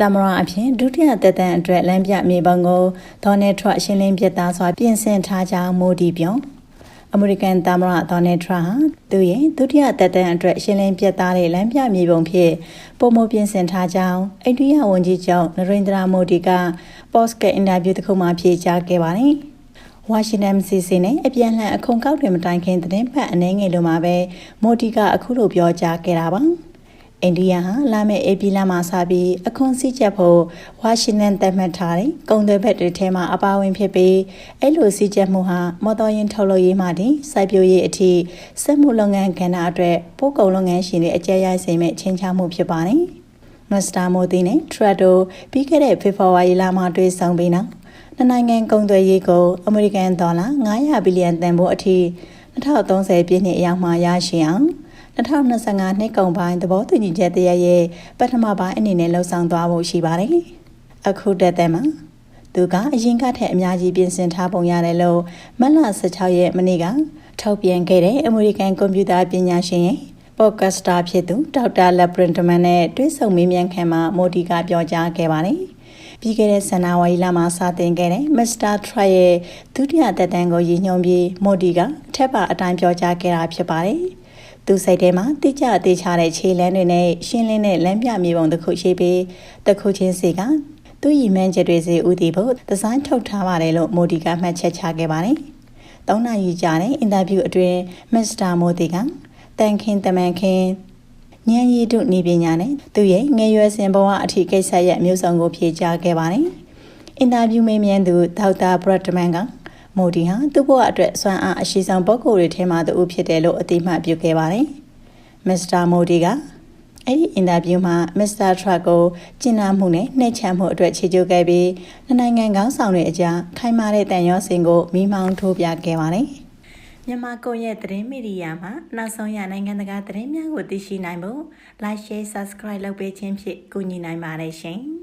တမရအဖြစ်ဒုတိယသက်တမ်းအတွက်လမ်းပြမြေပုံကိုဒေါ်နယ်ထရရှင်းလင်းပြသစွာပြင်ဆင်ထားကြောင်းမိုဒီပြောအမေရိကန်သမ္မတဒေါ်နယ်ထရဟာသူရဲ့ဒုတိယသက်တမ်းအတွက်ရှင်းလင်းပြသတဲ့လမ်းပြမြေပုံဖြင့်ပုံမပြင်ဆင်ထားကြောင်းအိန္ဒိယဝန်ကြီးချုပ်နရိန္ဒရာမိုဒီကပေါ့စကတ်အင်တာဗျူးတစ်ခုမှဖြေကြားခဲ့ပါတယ်ဝါရှင်တန်စီစီနဲ့အပြန်လှန်အခုံကောက်တွေမတိုင်ခင်သတင်းပတ်အနှဲငယ်လိုမှာပဲမိုဒီကအခုလိုပြောကြားခဲ့တာပါ။ အိန္ဒိယဟာလာမယ့်ဧပြီလမှာစပြီးအခွန်စည်းချက်ဖို့ဝါရှင်တန်သတ်မှတ်ထားတဲ့ကုန်သွယ်ဘက်တွေထဲမှာအပါဝင်ဖြစ်ပြီးအဲ့လိုစည်းချက်မှုဟာမော်တော်ယာဉ်ထုတ်လုပ်ရေးမှတင်စိုက်ပျိုးရေးအထိစက်မှုလုပ်ငန်းကဏ္ဍအတွက်ပို့ကုန်လုပ်ငန်းရှင်တွေအကြက်ရိုက်စေမဲ့ချင်းချမှုဖြစ်ပါတယ်မစ္စတာမိုဒီနဲ့ထရက်ဒိုပြီးခဲ့တဲ့ဖေဖော်ဝါရီလမှာတွေ့ဆုံပြီးနောက်နှစ်နိုင်ငံကုန်သွယ်ရေးကိုအမေရိကန်ဒေါ်လာ900ဘီလီယံတန်ဖိုးအထိ2030ပြည့်နှစ်အရောက်မှာရရှိအောင် 2025နှစ်ကုန်ပိုင်းသဘောတူညီချက်တရရဲ့ပထမပိုင်းအနေနဲ့လှုပ်ဆောင်သွားဖို့ရှိပါတယ်။အခုတက်တဲ့မှာသူကအရင်ကထက်အများကြီးပြင်ဆင်ထားပုံရတယ်လို့မတ်လ16ရက်မနေ့ကထုတ်ပြန်ခဲ့တဲ့အမေရိကန်ကွန်ပျူတာပညာရှင်ရဲ့ပေါ့ကတ်စတာဖြစ်သူဒေါက်တာလက်ပရင်တမန်နဲ့တွေ့ဆုံမေးမြန်းခံမှာမိုဒီကပြောကြားခဲ့ပါတယ်။ပြီးခဲ့တဲ့ဇန်နဝါရီလမှာစတင်ခဲ့တဲ့ Mr. Try ရဲ့ဒုတိယသက်တမ်းကိုရည်ညွှန်းပြီးမိုဒီကအထက်ပါအတိုင်းပြောကြားခဲ့တာဖြစ်ပါတယ်။ သူစိတ်ထဲမှာတိကျသေးချတဲ့ခြေလမ်းတွေနဲ့ရှင်းလင်းတဲ့လမ်းပြမြေပုံတစ်ခုရှိပြီးတစ်ခုချင်းစီကသူ့ရည်မှန်းချက်တွေစီဦးတည်ဖို့ဒီဇိုင်းထုတ်ထားပါတယ်လို့မိုဒီကမှတ်ချက်ချခဲ့ပါတယ်။၃နာရီကြာတဲ့အင်တာဗျူးအတွင်းမစ္စတာမိုဒီကတန်ခင်တမန်ခင်ဉာဏ်ရည်တို့ဤပညာနဲ့သူရဲ့ငယ်ရွယ်စဉ်ဘဝအထီးကိစ္စရဲ့အမျိုးစုံကိုဖြေကြားခဲ့ပါတယ်။အင်တာဗျူးမေးမြန်းသူဒေါက်တာဘရတ်တမန်က မိုဒီဟာသူ့ဘဝအတွက်စွမ်းအားအရှိဆုံးပုဂ္ဂိုလ်တွေထဲမှာသူအဖြစ်တယ်လို့အတိအမှတ်ပြုခဲ့ပါတယ်။မစ္စတာမိုဒီကအဲ့ဒီအင်တာဗျူးမှာမစ္စတာထရက်ကိုကျင်းနာမှုနဲ့နှိမ့်ချမှုအတွက်ချေကျိုးခဲ့ပြီးနိုင်ငံခေါင်းဆောင်တွေအကြားခိုင်မာတဲ့တန်ရောစင်ကိုမိမောင်းထိုးပြခဲ့ပါတယ်။မြန်မာကွန်ရက်သတင်းမီဒီယာမှာနောက်ဆုံးရနိုင်ငံတကာသတင်းများကိုသိရှိနိုင်ဖို့ Like Share Subscribe လုပ်ပေးခြင်းဖြင့်ကူညီနိုင်ပါတယ်ရှင်။